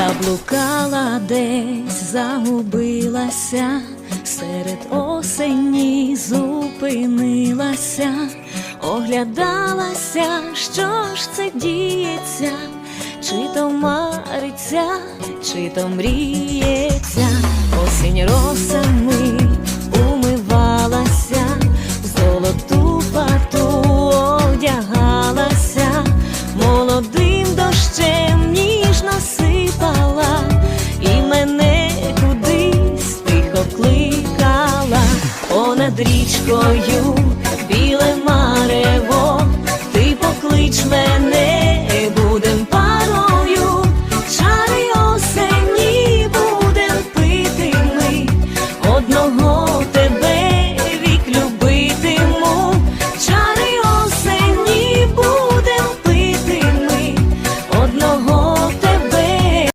Заблукала десь, загубилася, серед осені зупинилася, оглядалася, що ж це діється, чи то мариться, чи то мріється, осінь росами кликала, понад річкою